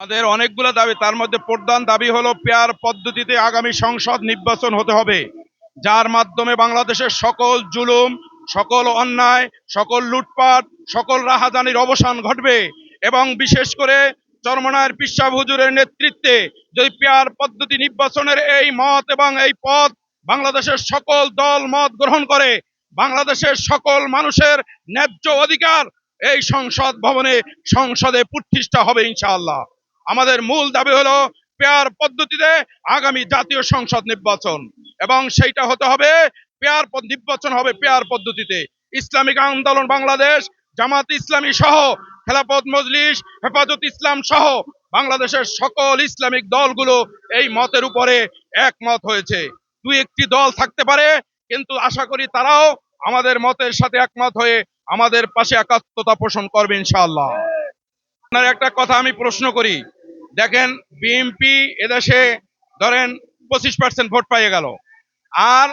আমাদের অনেকগুলো দাবি, তার মধ্যে প্রধান দাবি হলো পেয়ার পদ্ধতিতে আগামী সংসদ নির্বাচন হতে হবে, যার মাধ্যমে বাংলাদেশের সকল জুলুম, সকল অন্যায়, সকল লুটপাট, সকল রাহাজানির অবসান ঘটবে এবং বিশেষ করে চরমনায়ের পিসাব হুজুরের নেতৃত্বে যদি পেয়ার পদ্ধতি নির্বাচনের এই মত এবং এই পথ বাংলাদেশের সকল দল মত গ্রহণ করে, বাংলাদেশের সকল মানুষের ন্যায্য অধিকার এই সংসদ ভবনে সংসদে প্রতিষ্ঠা হবে ইনশাআল্লাহ। আমাদের মূল দাবি হলো পেয়ার পদ্ধতিতে আগামী জাতীয় সংসদ নির্বাচন। এবং সেইটা হতে হবে পেয়ার নির্বাচন হবে পেয়ার পদ্ধতিতে। ইসলামিক আন্দোলন বাংলাদেশ, জামাত ইসলামী সহ, খেলাপথ মজলিস, হেফাজত ইসলাম সহ বাংলাদেশের সকল ইসলামিক দলগুলো এই মতের উপরে একমত হয়েছে। দুই একটি দল থাকতে পারে, কিন্তু আশা করি তারাও আমাদের মতের সাথে একমত হয়ে আমাদের পাশে একাত্মতা পোষণ করবে ইনশাআল্লাহ। আপনার একটা কথা আমি প্রশ্ন করি। দেখেন বিএনপি এদেশে ধরেন পঁচিশ পার্সেন্ট ভোট পাইয়ে গেল। আর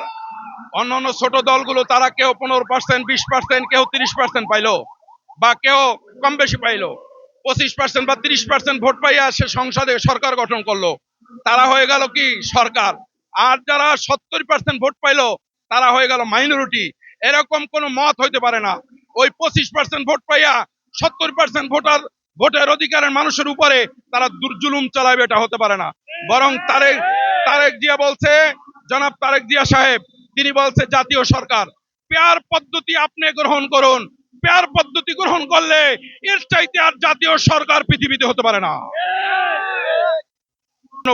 অন্যান্য ছোট দলগুলো তারা কেউ পনেরো পার্সেন্ট বিশ পার্সেন্ট কেউ তিরিশ পার্সেন্ট পাইলো বা কেউ কম বেশি পাইলো। পঁচিশ পার্সেন্ট বা তিরিশ পার্সেন্ট ভোট পাইয়া সে সংসদে সরকার গঠন করল। তারা হয়ে গেল কি? সরকার। আর যারা সত্তর পার্সেন্ট ভোট পাইলো, তারা হয়ে গেল মাইনরিটি এরকম কোনো মত হইতে পারে না। ওই পঁচিশ পার্সেন্ট ভোট পাইয়া সত্তর পার্সেন্ট ভোটার ভোটের অধিকারের মানুষের উপরে তারা দুর্জুলুম চালাবে, এটা হতে পারে না। বরং তারেক তারেক জিয়া বলছে, জনাব তারেক জিয়া সাহেব, তিনি বলছে, জাতীয় সরকার, পেয়ার পদ্ধতি আপনি গ্রহণ করুন। পেয়ার পদ্ধতি গ্রহণ করলে এর চাইতে আর জাতীয় সরকার পৃথিবীতে হতে পারে না।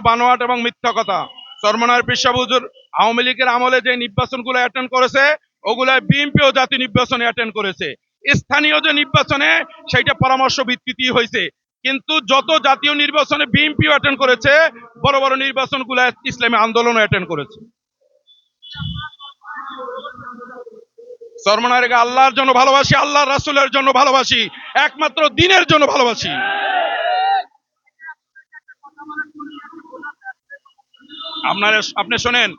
বানোয়াট এবং মিথ্যা কথা। চরমনার পেশাবুজুর আওয়ামী লীগের আমলে যে নির্বাচনগুলো অ্যাটেন্ড করেছে, ওগুলায় বিএনপিও জাতীয় নির্বাচনে অ্যাটেন্ড করেছে। স্থানীয় যে নির্বাচনে সেইটা পরামর্শ ভিত্তিতেই হয়েছে। কিন্তু যত জাতীয় নির্বাচনে বিএনপিও অ্যাটেন্ড করেছে, বড় বড় নির্বাচনগুলো ইসলামী আন্দোলনও অ্যাটেন্ড করেছে। সরমনারেকে আল্লাহর জন্য ভালোবাসি, আল্লাহর রাসূলের জন্য ভালোবাসি, একমাত্র দিনের জন্য ভালোবাসি। আপনারা, আপনি শোনেন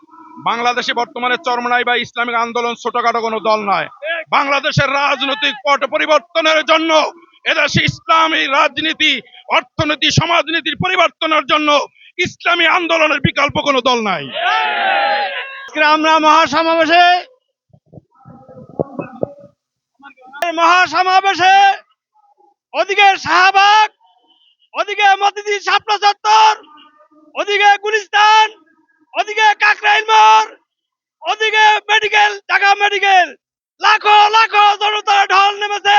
বাংলাদেশে বর্তমানে চরমনাই বা ইসলামিক আন্দোলন ছোটখাটো কোনো দল নয়। বাংলাদেশের রাজনৈতিক পট পরিবর্তনের জন্য, এদেশে ইসলামী রাজনীতি, অর্থনীতি, সমাজনীতির পরিবর্তনের জন্য ইসলামী আন্দোলনের বিকল্প কোনো দল নাই। আমরা মহাসমাবেশে মহাসমাবেশে, ওদিকে শাহবাগ, ওদিকে মতিদি শাপলা চত্বর, ওদিকে গুলিস্তান ওদিকে কাকরাইল মোড় ওদিকে মেডিকেল ঢাকা মেডিকেল লাখো লাখো জনতার ঢল নেমেছে।